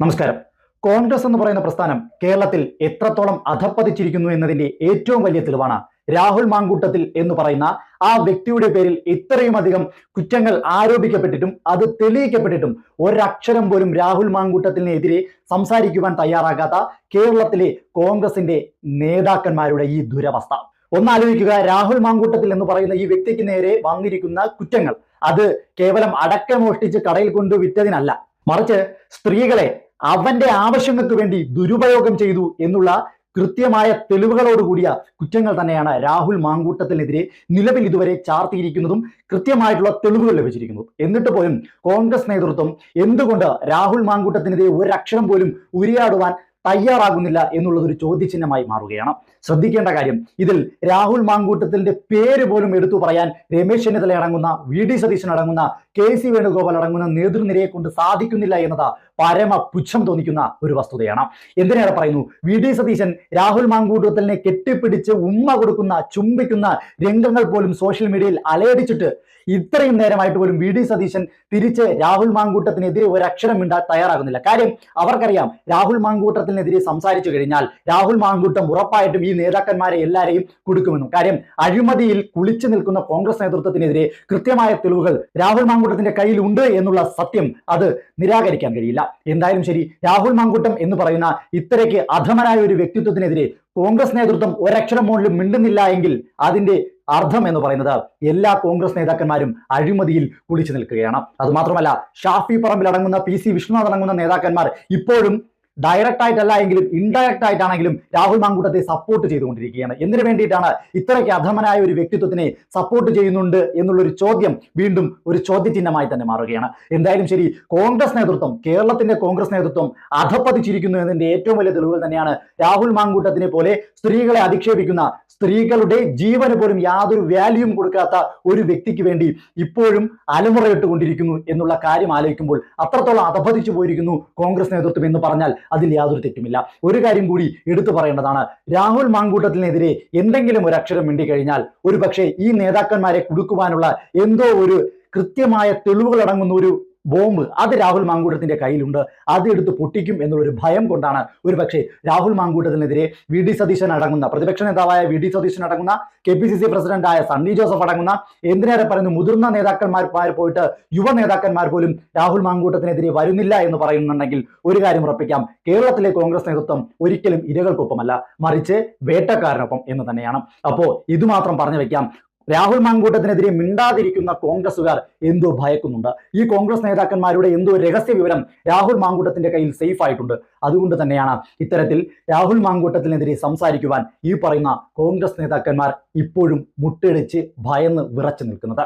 നമസ്കാരം. കോൺഗ്രസ് എന്ന് പറയുന്ന പ്രസ്ഥാനം കേരളത്തിൽ എത്രത്തോളം അധപ്പതിച്ചിരിക്കുന്നു എന്നതിന്റെ ഏറ്റവും വലിയ തെളിവാണ് രാഹുൽ മാങ്കൂട്ടത്തിൽ എന്ന് പറയുന്ന ആ വ്യക്തിയുടെ പേരിൽ ഇത്രയും അധികം കുറ്റങ്ങൾ ആരോപിക്കപ്പെട്ടിട്ടും അത് തെളിയിക്കപ്പെട്ടിട്ടും ഒരക്ഷരം പോലും രാഹുൽ മാങ്കൂട്ടത്തിനെതിരെ സംസാരിക്കുവാൻ തയ്യാറാകാത്ത കേരളത്തിലെ കോൺഗ്രസിന്റെ നേതാക്കന്മാരുടെ ഈ ദുരവസ്ഥ. ഒന്നാലോചിക്കുക രാഹുൽ മാങ്കൂട്ടത്തിൽ എന്ന് പറയുന്ന ഈ വ്യക്തിക്ക് നേരെ വന്നിരിക്കുന്ന കുറ്റങ്ങൾ അത് കേവലം അടക്കം മോഷ്ടിച്ച് കടയിൽ കൊണ്ടു വിറ്റതിനല്ല മറിച്ച് സ്ത്രീകളെ അവന്റെ ആവശ്യങ്ങൾക്ക് വേണ്ടി ദുരുപയോഗം ചെയ്തു എന്നുള്ള കൃത്യമായ തെളിവുകളോടുകൂടിയ കുറ്റങ്ങൾ തന്നെയാണ് രാഹുൽ മാങ്കൂട്ടത്തിനെതിരെ നിലവിൽ ഇതുവരെ ചാർത്തിയിരിക്കുന്നതും കൃത്യമായിട്ടുള്ള തെളിവുകൾ ലഭിച്ചിരിക്കുന്നു. എന്നിട്ട് പോലും കോൺഗ്രസ് നേതൃത്വം എന്തുകൊണ്ട് രാഹുൽ മാങ്കൂട്ടത്തിനെതിരെ ഒരക്ഷരം പോലും ഉരിയാടുവാൻ തയ്യാറാകുന്നില്ല എന്നുള്ളത് ഒരു ചോദ്യചിഹ്നമായി മാറുകയാണ്. ശ്രദ്ധിക്കേണ്ട കാര്യം ഇതിൽ രാഹുൽ മാങ്കൂട്ടത്തിന്റെ പേര് പോലും എടുത്തു പറയാൻ രമേശ് ചെന്നിത്തല അടങ്ങുന്ന വി ഡി സതീശൻ അടങ്ങുന്ന കെ സി വേണുഗോപാൽ അടങ്ങുന്ന നേതൃനിരയെ കൊണ്ട് സാധിക്കുന്നില്ല എന്നത് പരമ പുച്ഛം തോന്നിക്കുന്ന ഒരു വസ്തുതയാണ്. എന്തിനേറെ പറയുന്നു? വി. ഡി. സതീശൻ രാഹുൽ മാങ്കൂട്ടത്തിനെ കെട്ടിപ്പിടിച്ച് ഉമ്മ കൊടുക്കുന്ന ചുംബിക്കുന്ന രംഗങ്ങൾ പോലും സോഷ്യൽ മീഡിയയിൽ അലയടിച്ചിട്ട് ഇത്രയും നേരമായിട്ട് പോലും വി. ഡി. സതീശൻ തിരിച്ച് രാഹുൽ മാങ്കൂട്ടത്തിനെതിരെ ഒരു അക്ഷരം മിണ്ടാൻ തയ്യാറാകുന്നില്ല. കാര്യം അവർക്കറിയാം രാഹുൽ മാങ്കൂട്ടത്തിനെതിരെ സംസാരിച്ചു കഴിഞ്ഞാൽ രാഹുൽ മാങ്കൂട്ടം ഉറപ്പായിട്ടും ഈ നേതാക്കന്മാരെ എല്ലാവരെയും കൊടുക്കുമെന്നും കാര്യം അഴിമതിയിൽ കുളിച്ചു നിൽക്കുന്ന കോൺഗ്രസ് നേതൃത്വത്തിനെതിരെ കൃത്യമായ തെളിവുകൾ രാഹുൽ മാങ്കൂട്ടത്തിന്റെ കയ്യിലുണ്ട് എന്നുള്ള സത്യം അത് നിരാകരിക്കാൻ കഴിയില്ല. എന്തായാലും ശരി. രാഹുൽ മങ്കുട്ടം എന്ന് പറയുന്ന ഇത്രയ്ക്ക് അധമനായ ഒരു വ്യക്തിത്വത്തിനെതിരെ കോൺഗ്രസ് നേതൃത്വം ഒരക്ഷരം പോലും മിണ്ടുന്നില്ല എങ്കിൽ അതിന്റെ അർത്ഥം എന്ന് പറയുന്നത് എല്ലാ കോൺഗ്രസ് നേതാക്കന്മാരും അഴിമതിയിൽ കുളിച്ചു നിൽക്കുകയാണ്. അതുമാത്രമല്ല ഷാഫി പറമ്പിൽ അടങ്ങുന്ന പി സി വിഷ്ണുനാഥ് അടങ്ങുന്ന നേതാക്കന്മാർ ഇപ്പോഴും ഡയറക്റ്റ് ആയിട്ടല്ല എങ്കിലും ഇൻഡയറക്റ്റ് ആയിട്ടാണെങ്കിലും രാഹുൽ മാങ്കൂട്ടത്തെ സപ്പോർട്ട് ചെയ്തുകൊണ്ടിരിക്കുകയാണ്. എന്തിനു വേണ്ടിയിട്ടാണ് ഇത്രയ്ക്ക് അധമനായ ഒരു വ്യക്തിത്വത്തിനെ സപ്പോർട്ട് ചെയ്യുന്നുണ്ട് എന്നുള്ളൊരു ചോദ്യം വീണ്ടും ഒരു ചോദ്യചിഹ്നമായി തന്നെ മാറുകയാണ്. എന്തായാലും ശരി കോൺഗ്രസ് നേതൃത്വം കേരളത്തിന്റെ കോൺഗ്രസ് നേതൃത്വം അധപ്പതിച്ചിരിക്കുന്നു എന്നതിന്റെ ഏറ്റവും വലിയ തെളിവുകൾ തന്നെയാണ് രാഹുൽ മാങ്കൂട്ടത്തിനെ പോലെ സ്ത്രീകളെ അധിക്ഷേപിക്കുന്ന സ്ത്രീകളുടെ ജീവന് പോലും യാതൊരു വാല്യൂം കൊടുക്കാത്ത ഒരു വ്യക്തിക്ക് വേണ്ടി ഇപ്പോഴും അലമുറയിട്ടുകൊണ്ടിരിക്കുന്നു എന്നുള്ള കാര്യം ആലോചിക്കുമ്പോൾ അത്രത്തോളം അധപതിച്ചു പോയിരിക്കുന്നു കോൺഗ്രസ് നേതൃത്വം എന്ന് പറഞ്ഞാൽ അതിൽ യാതൊരു തെറ്റുമില്ല. ഒരു കാര്യം കൂടി എടുത്തു പറയേണ്ടതാണ്. രാഹുൽ മാങ്കൂട്ടത്തിനെതിരെ എന്തെങ്കിലും ഒരു അക്ഷരം മിണ്ടിക്കഴിഞ്ഞാൽ ഒരു പക്ഷേ ഈ നേതാക്കന്മാരെ കുടുക്കുവാനുള്ള എന്തോ ഒരു കൃത്യമായ തെളിവുകൾ അടങ്ങുന്ന ഒരു ബോംബ്. അത് രാഹുൽ മാങ്കൂട്ടത്തിന്റെ കയ്യിലുണ്ട്. അത് എടുത്ത് പൊട്ടിക്കും എന്നുള്ളൊരു ഭയം കൊണ്ടാണ് ഒരു പക്ഷേ രാഹുൽ മാങ്കൂട്ടത്തിനെതിരെ വി ഡി സതീശൻ അടങ്ങുന്ന പ്രതിപക്ഷ നേതാവായ വി ഡി സതീശൻ അടങ്ങുന്ന കെ പി സി സി പ്രസിഡന്റായ സണ്ണി ജോസഫ് അടങ്ങുന്ന എന്തിനേറെ പറയുന്നു മുതിർന്ന നേതാക്കന്മാർ പോയിട്ട് യുവ നേതാക്കന്മാർ പോലും രാഹുൽ മാങ്കൂട്ടത്തിനെതിരെ വരുന്നില്ല എന്ന് പറയുന്നുണ്ടെങ്കിൽ ഒരു കാര്യം ഉറപ്പിക്കാം. കേരളത്തിലെ കോൺഗ്രസ് നേതൃത്വം ഒരിക്കലും ഇരകൾക്കൊപ്പമല്ല. മറിച്ച് വേട്ടക്കാരനൊപ്പം എന്ന് തന്നെയാണ്. അപ്പോ ഇതുമാത്രം പറഞ്ഞു വെക്കാം. രാഹുൽ മാങ്കൂട്ടത്തിനെതിരെ മിണ്ടാതിരിക്കുന്ന കോൺഗ്രസുകാർ എന്തോ ഭയക്കുന്നുണ്ട്. ഈ കോൺഗ്രസ് നേതാക്കന്മാരുടെ എന്തോ രഹസ്യ വിവരം രാഹുൽ മാങ്കൂട്ടത്തിന്റെ കയ്യിൽ സേഫ് ആയിട്ടുണ്ട്. അതുകൊണ്ട് തന്നെയാണ് ഇത്തരത്തിൽ രാഹുൽ മാങ്കൂട്ടത്തിനെതിരെ സംസാരിക്കുവാൻ ഈ പറയുന്ന കോൺഗ്രസ് നേതാക്കന്മാർ ഇപ്പോഴും മുട്ടിടിച്ച് ഭയന്ന് വിറച്ചു നിൽക്കുന്നത്.